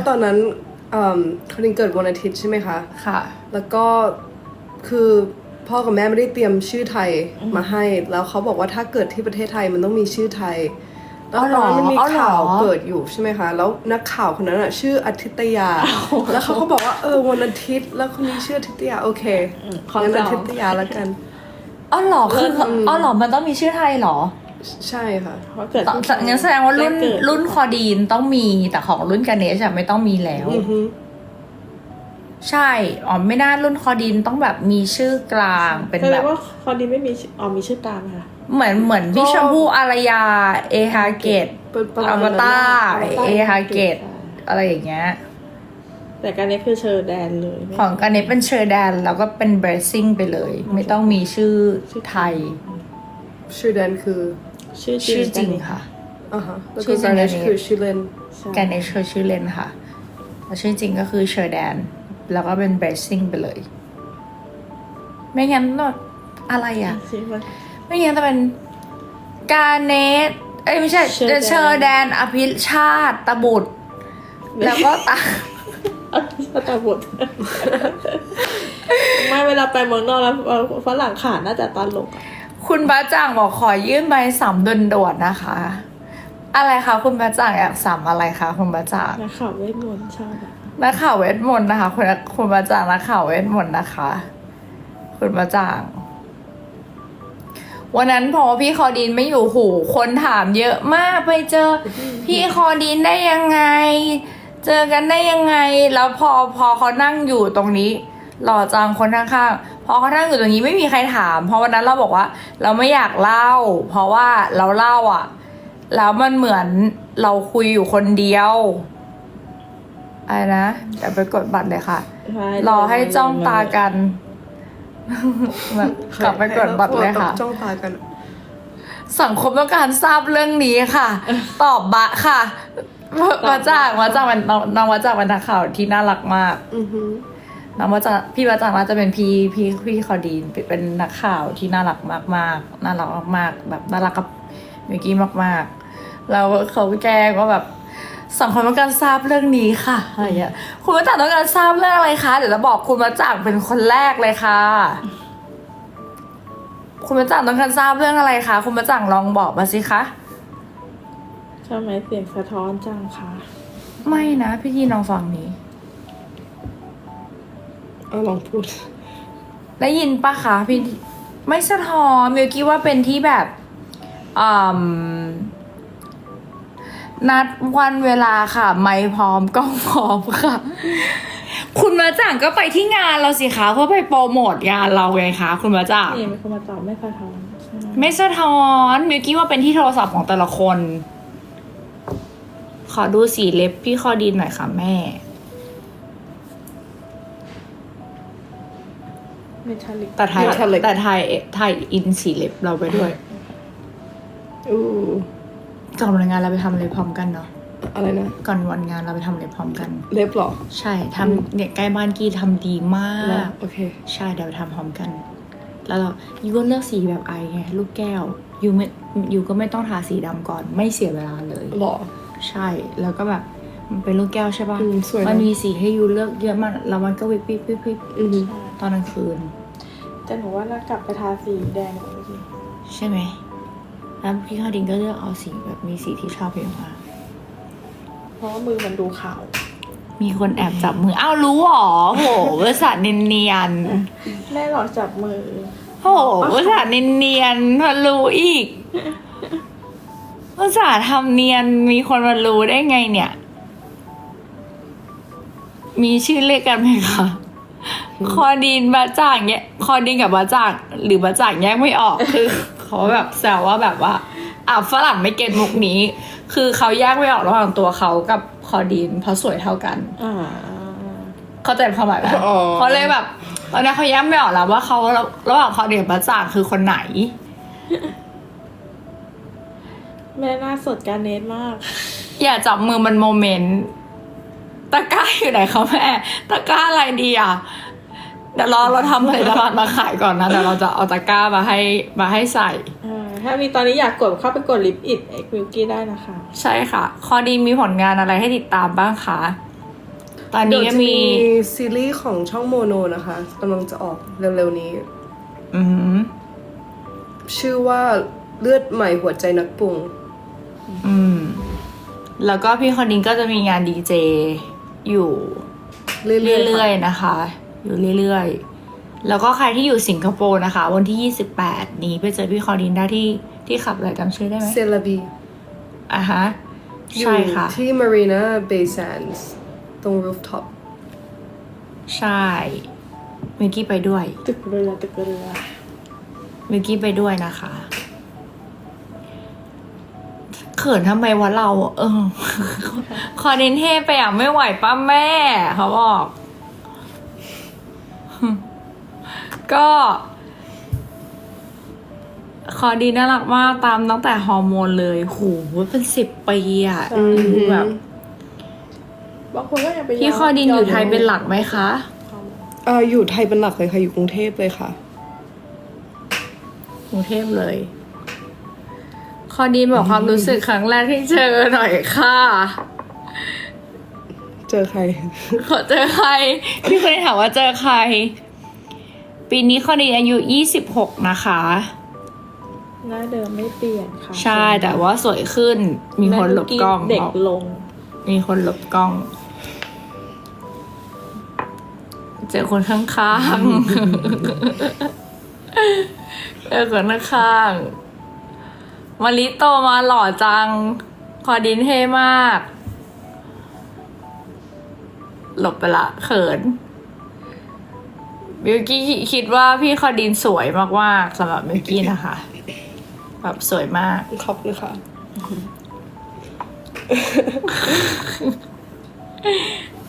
ว่าตอนนั้นเอิ่มคารินเกิดวันอาทิตย์ใช่ไหมคะ ค่ะ แล้วก็คือพ่อกับแม่ไม่ได้เตรียมชื่อไทยมาให้ แล้วเขาบอกว่าถ้าเกิดที่ประเทศไทยมันต้องมีชื่อไทย แล้วอ๋อเหตรออนนั้นมันมีอ๋อเหรอข่าวเปิดอยู่ใช่ไหมคะ แล้วนักข่าวคนนั้นอะชื่ออาทิตยา แล้วเขาก็บอกว่าเออวันอาทิตย์ แล้วคนนี้ชื่ออาทิตยาโอเคของงั้นเราอาทิตยาแล้วกันอ๋อเหรอคืออ๋อเหรอมันต้องมีชื่อไทยเหรอ ใช่ค่ะเพราะเกิดตอนที่ไทยงั้นแสดงว่ารุ่นแรกเกิดรุ่นคอดีนต้องมีแต่ของรุ่นกาเนชอะไม่ต้องมีแล้วอือฮึใช่ อ๋อไม่น่ารุ่นคอดินต้องแบบมีชื่อกลางเป็นแสดแบงบว่าคอนดีไม่มีชื่ออ๋อมีชื่อตามค่ะ เหมือนเหมือนพี่ชมพู่อารยา เอฮาเกตเป็นประอมาณวนั้นตารอวตารเอฮาเกตใช่อะไรอย่างเงี้ย แต่การนี้คือเชอร์แดนเลยไม่ของกันเนตเป็นเชอร์แดนแล้วก็เป็นเบรซซิ่งไปเลย ไม่ต้องมีชื่อไทย ชื่อแดนคือ ชื่อจริงชื่อจริงกันนี้ค่ะอ่าฮะแล้วชื่ก็อจริงการเนชอันนี้คือชื่อเล่นใช่กันเนตคือชื่อเล่นค่ะแล้วชื่อจริงก็คือเชอร์แดน แล้วก็เป็นเบรซซิ่งไปเลย ไม่งั้นแบบอะไรอะชื่อมันไม่งั้นจะเป็นการเนตเอ้ยไม่ใช่เชอร์แดนเชอร์แดนอภิชาติตบุตร แล้วก็ตาตาบดไม่เวลาไปเมืองนอกแล้วฝรั่งขาดน่าจะตลกอะ คุณบ้าจ่างบอกขอยื่นใบสามด่วนๆนะคะ อะไรคะคุณบ้าจ่างอยากสามอะไรคะคุณบ้าจ่างนักข่าวเวทมนต์ชอบอะนักข่าวเวทมนต์นะคะ คุณคุณบ้าจ่างนักข่าวเวทมนต์นะคะ คุณบ้าจ่าง วันนั้นพอพี่คอดินไม่อยู่หูคนถามเยอะมากไปเจอ พี่คอดินได้ยังไง เจอกันได้ยังไง แล้วพอพอเขานั่งอยู่ตรงนี้ หล่อจังคนข้างๆพอเขานั่งอยู่ตรงนี้ไม่มีใครถาม เพราะวันนั้นเราบอกว่า เราไม่อยากเล่า เพราะว่าเราเล่าอะ แล้วมันเหมือนเราคุยอยู่คนเดียวอะไรนะเดี๋ยวไปกดบัตรเลยค่ะใช่รอให้จ้องตากันแบบกลับไปกดบัตรเลยค่ะ จ้องตากัน สังคมต้องการทราบเรื่องนี้ค่ะ ตอบบะค่ะมาจากมาจากมันน้องน้องมาจากเป็นนักข่าวที่น่ารักมาก อือฮึ น้องมาจากพี่มาจากน่าจะเป็นพี่พี่พี่คอดีนเป็นนักข่าวที่น่ารักมากมากๆน่ารักมากๆแบบน่ารักกับมิกกี้มากๆแล้วเขาแจ้งว่าแบบสังคมต้องการทราบเรื่องนี้ค่ะอะไรอย่างเงี้ยคุณมาจากต้องการทราบเรื่องอะไรคะเดี๋ยวจะบอกคุณมาจากเป็นคนแรกเลยค่ะ คุณมาจากต้องการทราบเรื่องอะไรคะคุณมาจากลองบอกมาสิคะใช่ไหมเสียงสะท้อนจังค่ะไม่นะ พี่ยีนลองฟังนี้ เอาลองพูด ได้ยินปะคะพี่ไม่สะท้อนมิวกี้ว่าเป็นที่แบบอืมนัดวันเวลาค่ะ ไม่พร้อมกล้องพร้อมค่ะ คุณมาจ่างก็ไปที่งานเราสิคะเพื่อไปโปรโมทงานเราไงคะ คุณมาจ่างนี่มีคนมาตอบไม่สะท้อนใช่ไหมไม่สะท้อนมิวกี้ว่าเป็นที่โทรศัพท์ของแต่ละคน ขอดูสีเล็บพี่คอดีนหน่อยค่ะแม่ ไม่ทันลิกแต่ไทยแต่ไทยไทยอินสีเล็บเราไปด้วยอู้ก่อนวันงานเราไปทำอะไรพร้อมกันเนาะอะไรนะ ก่อนวันงานเราไปทำอะไรพร้อมกัน เล็บเหรอ ใช่ทำเนี่ยใกล้บ้านกี้ทำดีมาเหรอก โอเค ใช่เดี๋ยวไปทำพร้อมกัน แล้วเรายูก็เลือกสีแบบไอไงลูกแก้วยูไม่ยูก็ไม่ต้องทาสีดำก่อน ไม่เสียเวลาเลย หรอ ใช่ แล้วก็แบบมันเป็นลูกแก้วใช่ปะอืมสวยนะ มันมีสีให้ยูเลือกเยอะมาก แล้วมันก็วิบวิบวิบวิบอือฮึ ตอนกลางคืน แต่หนูว่าน่ากลับไปทาสีแดงหน่อยสิใช่ไหมแล้วพี่ข้าวดินก็เลือกเอาสีแบบมีสีที่ชอบเองมาเพราะว่ามือมันดูขาว มีคนแอบจับมือ อ้าวรู้เหรอโหบริษัทเนียนแม่หลอกจับมือๆโหบริษัทเนียนๆมารู้อีกบริษัททำเนียนมีคนมารู้ได้ไงเนี่ย มีชื่อเรียกกันไหมคะ คอดินบาจ่างเนี่ยคอดินกับบาจ่างหรือบาจ่างแยกไม่ออกคือ เขาแบบแซวว่าแบบว่าอะฝรั่งไม่เก็ตมุกนี้ คือเขาแยกไม่ออกระหว่างตัวเขากับคอดินเพราะสวยเท่ากันอ่าเข้าใจความหมายไหมอ๋อ เขาเลยแบบตอนนี้เขาแยกไม่ออกแล้วว่าเขาระหว่างคอดินกับบาจ่างคือคนไหน แม่หน้าสดการเนตมาก อย่าจับมือมันโมเมนต์ตะกร้าอยู่ไหนคะแม่ตะกร้าอะไรดีอะ เดี๋ยวเราเราทำผลิตภัณฑ์มาขายก่อนนะเดี๋ยวเราจะเอาตะกร้ามาให้มาให้ใส่อ่าถ้ามีตอนนี้อยากกดเข้าไปกดลิปอิดเอ็กวิลกี้ได้นะคะ ใช่ค่ะ คอดีนมีผลงานอะไรให้ติดตามบ้างคะตอนนี้เดี๋ยวก็จะมีมีซีรีส์ของช่องโมโนนะคะกำลังจะออกเร็วๆนี้ อืมชื่อว่าเลือดใหม่หัวใจนักปรุง อืม แล้วก็พี่คนนี้ก็จะมีงานดีเจอยู่เรื่อยๆเรื่อยค่ะๆนะคะ อยู่เรื่อยๆ แล้วก็ใครที่อยู่สิงคโปร์นะคะ วันที่ 28 นี้ไปเจอพี่คอดินได้ที่ที่ขับอะไรจำชื่อได้ไหมเซเลบีอะฮะอยู่ใช่ค่ะ ที่ Marina Bay Sands ตรง rooftop ใช่มิกกี้ไปด้วย ตึกเรือตึกเรือมิกกี้ไปด้วยนะคะเขินทำไมวะเรา เออ คอดินเทไปอะ ไม่ไหวป้าแม่ เขาบอก ก็ คอดีน่ารักมากตามตั้งแต่ฮอร์โมนเลยโหเป็นสิบปีอะอืมแบบ บางคนก็ยังไปพี่คอดินอยู่ไทยเป็นหลักไหมคะ เอ่ออยู่ไทยเป็นหลักเลยค่ะ อยู่กรุงเทพเลยค่ะ กรุงเทพเลย คอดีนบอกความรู้สึกครั้งแรกที่เจอหน่อยค่ะ เจอใคร ขอเจอใคร พี่เคยถามว่าเจอใคร ปีนี้คอดีนอายุยี่สิบหกนะคะ หน้าเดิมไม่เปลี่ยนค่ะใช่แต่ว่าสวยขึ้น มีคนหลบกล้องเด็กบอกลง มีคนหลบกล้อง เจอคนข้างๆเจอคนข้างๆมาริโตมาหล่อจัง คอดินเท่มาก หลบไปละเขิน มิวกี้คิดว่าพี่คอดินสวยมากๆสำหรับมิวกี้นะคะ แบบสวยมาก ขอบคุณค่ะ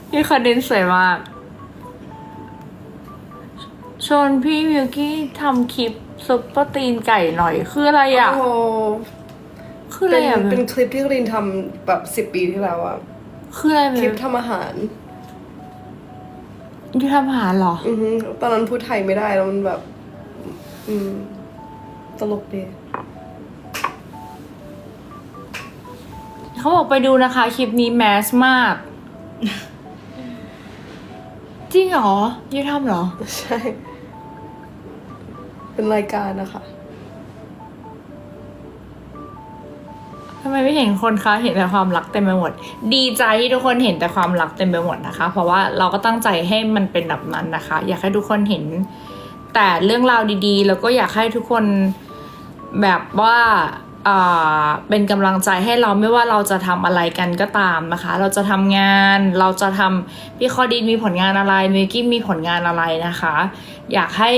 พี่คอดินสวยมากชวนพี่มิวกี้ทำคลิปซุปเปอร์ตีนไก่หน่อย คืออะไรอะ โอ้โหคืออะไรเป็นอะเป็นคลิปที่รินทำแบบสิบ10ปีที่แล้วอะคืออะไรคลิปแบบทำอาหาร ยูทำอาหารเหรอ อือฮึตอนนั้นพูดไทยไม่ได้แล้วมันแบบ อืม ตลกดี เขาบอกไปดูนะคะ คลิปนี้แมสมาก จริงเหรอยูทำเหรอ ใช่ เป็นรายการนะคะ ทำไมไม่เห็นคนคะเห็นแต่ความรักเต็มไปหมด ดีใจที่ทุกคนเห็นแต่ความรักเต็มไปหมดนะคะ เพราะว่าเราก็ตั้งใจให้มันเป็นแบบนั้นนะคะ อยากให้ทุกคนเห็น แต่เรื่องราวดีๆ แล้วก็อยากให้ทุกคนแบบว่าเป็นกำลังใจให้เราไม่ว่าเราจะทำอะไรกันก็ตามนะคะ เราจะทำงานเราจะทำพี่คอดีนมีผลงานอะไรมิวกี้มีผลงานอะไรนะคะ อยากให้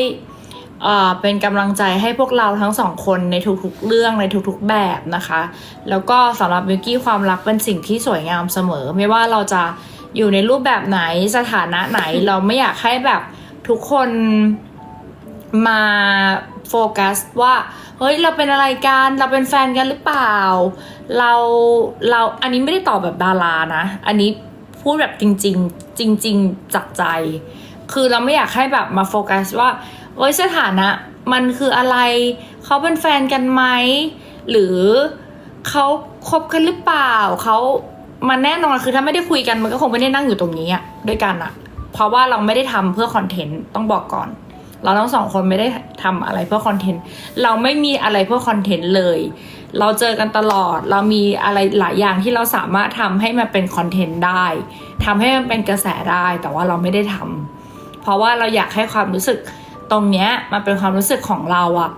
เป็นกำลังใจให้พวกเราทั้งสองคนในทุกๆ เรื่องในทุกๆแบบนะคะ แล้วก็สำหรับมิวกี้ความรักเป็นสิ่งที่สวยงามเสมอ ไม่ว่าเราจะอยู่ในรูปแบบไหนสถานะไหนเราไม่อยากให้แบบทุกคนมาโฟกัสว่าเฮ้ยเราเป็นอะไรกันเราเป็นแฟนกันหรือเปล่า เราเราอันนี้ไม่ได้ตอบแบบดารานะ อันนี้พูดแบบจริง ๆ จริง ๆ จากใจ คือเราไม่อยากให้แบบมาโฟกัสว่าโอ้ยสถานะมันคืออะไร เขาเป็นแฟนกันไหม หรือเขาคบกันหรือเปล่า เขามันแน่นอนคือถ้าไม่ได้คุยกันมันก็คงไม่ได้นั่งอยู่ตรงนี้อะด้วยกันอะเพราะว่าเราไม่ได้ทำเพื่อคอนเทนต์ต้องบอกก่อน เราทั้งสองคนไม่ได้ทำอะไรเพื่อคอนเทนต์เราไม่มีอะไรเพื่อคอนเทนต์เลย เราเจอกันตลอด เรามีอะไรหลายอย่างที่เราสามารถทำให้มันเป็นคอนเทนต์ได้ทำให้มันเป็นกระแสได้แต่ว่าเราไม่ได้ทำ เพราะว่าเราอยากให้ความรู้สึกตรงเนี้ยมันเป็นความรู้สึกของเราอะ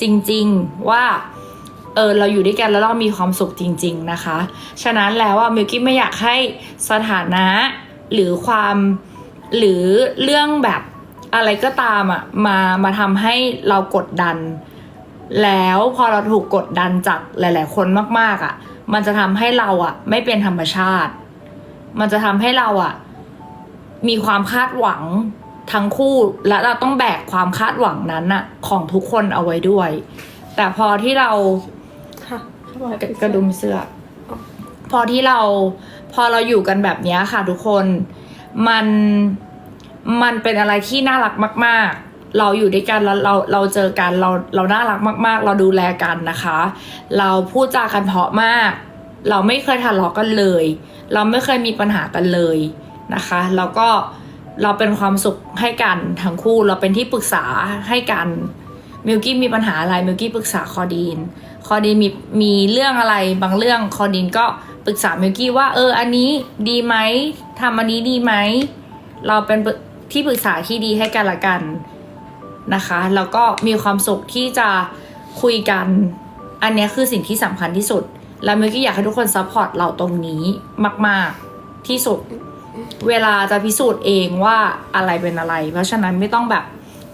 จริงๆว่าเออเราอยู่ด้วยกันแล้วเรามีความสุขจริง ๆนะคะ ฉะนั้นแล้วว่ามิวกี้ไม่อยากให้สถานะหรือความหรือเรื่องแบบอะไรก็ตามอะมามาทำให้เรากดดัน แล้วพอเราถูกกดดันจากหลาย ๆ คนมากๆอะมันจะทำให้เราอะไม่เป็นธรรมชาติ มันจะทำให้เราอะมีความคาดหวัง ทั้งคู่และเราต้องแบกความคาดหวังนั้นน่ะของทุกคนเอาไว้ด้วย แต่พอที่เราค่ะเขาบอกให้กระปิดกระดุมเสื้อ พอที่เราพอเราอยู่กันแบบเนี้ยค่ะทุกคนมันมันเป็นอะไรที่น่ารักมาก ๆ เราอยู่ด้วยกันแล้วเราเราเจอกันเราเราน่ารักมาก ๆ เราดูแลกันนะคะ เราพูดจากันเพราะมาก เราไม่เคยทะเลาะกันเลย เราไม่เคยมีปัญหากันเลยนะคะ แล้วก็ เราเป็นความสุขให้กันทั้งคู่เราเป็นที่ปรึกษาให้กันมิลกี้มีปัญหาอะไรมิลกี้ปรึกษาคอดีน คอดีนมีมีเรื่องอะไรบางเรื่องคอดีนก็ปรึกษามิลกี้ว่าเอออันนี้ดีไหมทำอันนี้ดีไหมเราเป็นที่ปรึกษาที่ดีให้กันละกันนะคะ แล้วก็มีความสุขที่จะคุยกัน อันนี้คือสิ่งที่สำคัญที่สุด แล้วมิลกี้อยากให้ทุกคนซัพพอร์ตเราตรงนี้มาก ๆที่สุด เวลาจะพิสูจน์เองว่าอะไรเป็นอะไร เพราะฉะนั้นไม่ต้องแบบ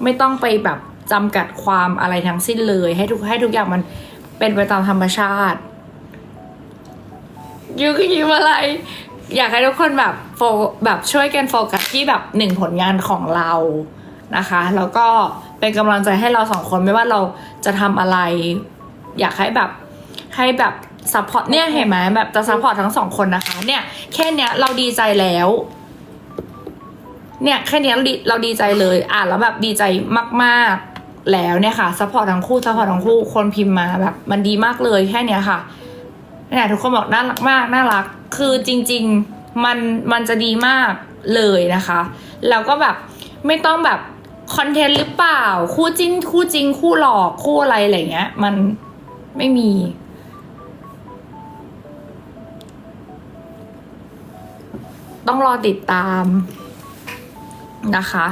ไม่ต้องไปแบบจำกัดความอะไรทั้งสิ้นเลย ให้ทุกให้ทุกอย่างมันเป็นไปตามธรรมชาติยูก็ยิ้มอะไร อยากให้ทุกคนแบบโฟแบบช่วยกันโฟกัสที่แบบหนึ่งผลงานของเรานะคะ แล้วก็เป็นกำลังใจให้เราสองคนไม่ว่าเราจะทำอะไร อยากให้แบบให้แบบ ซัพพอร์ตเนี่ยเห็นไหมแบบจะซัพพอร์ตทั้งสองคนนะคะ เนี่ยแค่เนี้ยเราดีใจแล้ว เนี่ยแค่เนี้ยเราดีเราดีใจเลย อ่านแล้วแบบดีใจมากๆแล้วเนี่ยค่ะซัพพอร์ตทั้งคู่ซัพพอร์ตทั้งคู่คนพิมพ์มาแบบ มันดีมากเลยแค่เนี้ยค่ะเนี่ยทุกคนบอกน่ารักมากน่ารัก คือจริง ๆมันมันจะดีมากเลยนะคะแล้วก็แบบไม่ต้องแบบคอนเทนต์หรือเปล่า คู่จิ้นคู่จริงคู่หลอกคู่อะไรอะไรเงี้ย มันไม่มี ต้องรอติดตามนะคะ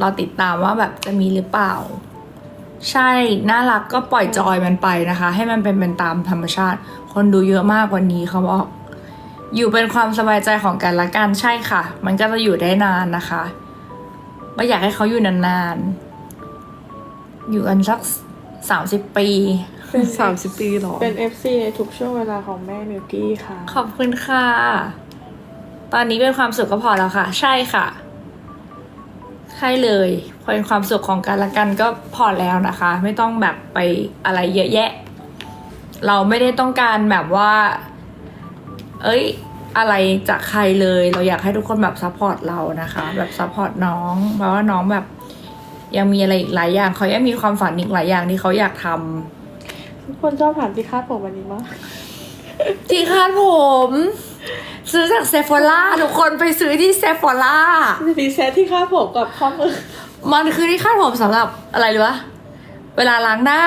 รอติดตามว่าแบบจะมีหรือเปล่า ใช่ น่ารักก็ปล่อยจอยมันไปนะคะ ให้มันเป็นเป็นตามธรรมชาติ คนดูเยอะมากวันนี้เขาบอก อยู่เป็นความสบายใจของกันและกันใช่ค่ะ มันก็จะอยู่ได้นานนะคะไม่อยากให้เขาอยู่นานๆ อยู่กันสักสามสิบปีเป็นสามสิบปีหรอ เป็น FC ในทุกช่วงเวลาของแม่มิลกี้ค่ะ ขอบคุณค่ะ ตอนนี้เป็นความสุขก็พอแล้วค่ะ ใช่ค่ะใช่เลยเป็นความสุขของกันและกันก็พอแล้วนะคะ ไม่ต้องแบบไปอะไรเยอะแยะ เราไม่ได้ต้องการแบบว่า เอ้ย อะไรจากใครเลย เราอยากให้ทุกคนแบบซัพพอร์ตเรานะคะ แบบซัพพอร์ตน้อง เพราะว่าน้องแบบยังมีอะไรอีกหลายอย่างเขายังมีความฝันอีกหลายอย่างที่เขาอยากทำทุกคนชอบถามที่คาดผมวันนี้มากที่คาดผม ซื้อจากเซฟ h ล่าทุกคนไปซื้อที่เซฟ h ล่ารีเซ็ตที่คาดผมกับข้อมือมันคือที่คาดผมสำหรับอะไรรู้ปะเวลาล้างหน้า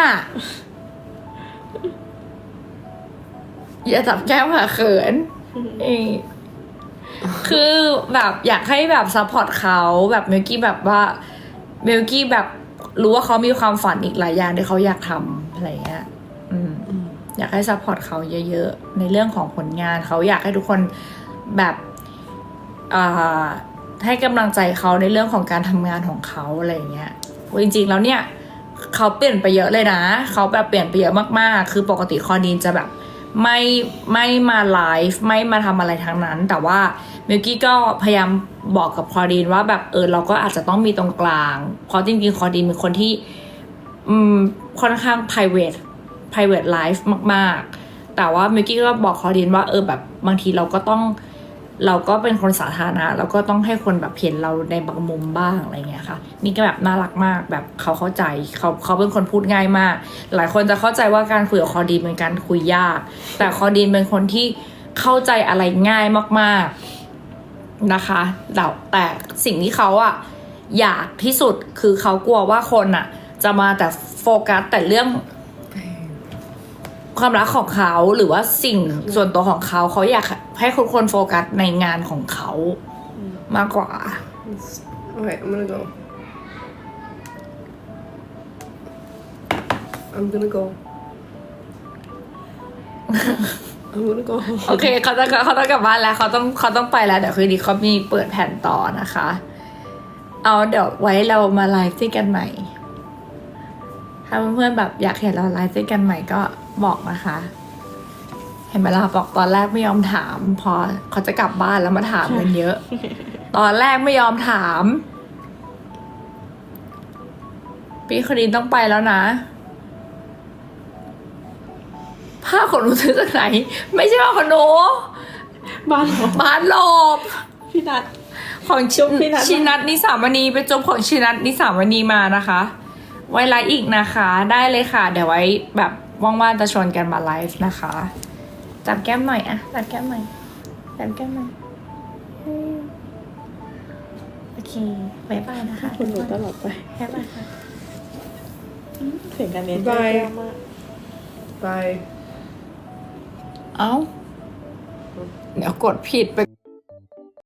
อย่าจับแก้มค่ะเขินเอยคือแบบอยากให้แบบซัพพอร์ตเขาแบบเมลกี้แบบว่าเมลกี้แบบรู้ว่าเขามีความฝันอีกหลายอย่างที่เขาอยากทำอะไรเงี้ยอืม อ อยากให้ซัพพอร์ตเขาเยอะๆ ในเรื่องของผลงานเขาอยากให้ทุกคนแบบให้กำลังใจเขาในเรื่องของการทำงานของเขาอะไรเงี้ยจริงๆแล้วเนี่ยเขาเปลี่ยนไปเยอะเลยนะ เขาแบบเปลี่ยนไปเยอะมากๆ คือปกติคอดีนจะแบบไม่ไม่มาไลฟ์ไม่มาทำอะไรทั้งนั้น แต่ว่ามิลกี้ก็พยายามบอกกับคอดีนว่าแบบเออเราก็อาจจะต้องมีตรงกลาง เพราะจริงๆคอดีนเป็นคนที่อืมค่อนข้าง private private life มาก ๆ แต่ว่ามิกกี้ก็บอกคอดินว่าเออแบบบางทีเราก็ต้องเราก็เป็นคนสาธารณะเราก็ต้องให้คนแบบเห็นเราในบางมุมบ้างอะไรเงี้ยค่ะ นี่ก็แบบน่ารักมากแบบเขาเข้าใจเขาเขาเป็นคนพูดง่ายมาก หลายคนจะเข้าใจว่าการคุยกับคอดีนเป็นการคุยยาก แต่คอดีนเป็นคนที่เข้าใจอะไรง่ายมาก ๆนะคะแต่แต่สิ่งที่เขาอะอยากที่สุดคือเขากลัวว่าคนอะจะมาแต่โฟกัสแต่เรื่อง ความรักของเขาหรือว่าสิ่งส่วนตัวของเขาเขาอยากให้คนคนโฟกัสในงานของเขามากกว่า Okay, I'm gonna go. I'm gonna go. I'm gonna go. โอเคเขาจะเขาต้องกลับบ้านแล้วเขาต้องเขาต้องไปแล้วเดี๋ยวคืนนี้เขามีเปิดแผ่นต่อนะคะ เอาเดี๋ยวไว้เรามาไลฟ์ด้วยกันใหม่ ถ้าเพื่อนๆแบบอยากเห็นเราไลฟ์ด้วยกันใหม่ก็ บอกนะคะ เห็นไหมล่ะบอกตอนแรกไม่ยอมถาม พอเขาจะกลับบ้านแล้วมาถามกันเยอะ ตอนแรกไม่ยอมถามพี่คนนี้ต้องไปแล้วนะผ้าขนหนูซื้อจากไหน ไม่ใช่ผ้าขนหนูบ้านเหรอบ้านหลบพี่นัทของชิจุ๊บพี่นัทชินัทนิสามณีไปจบของชินัทนิสามณีมานะคะ ไว้ไลฟ์อีกนะคะ ได้เลยค่ะ เดี๋ยวไว้แบบ ว่างๆจะชวนกันมาไลฟ์นะคะ จับแก้มหน่อยอะจับแก้มหน่อยจับแก้มหน่อยอืมเคบ๊ายบายนะคะคุณหนูตลอดไปบ๊ายบายค่ะเสียงการเรียนบายแย่มากบายเอ้า เดี๋ยวกดผิดไป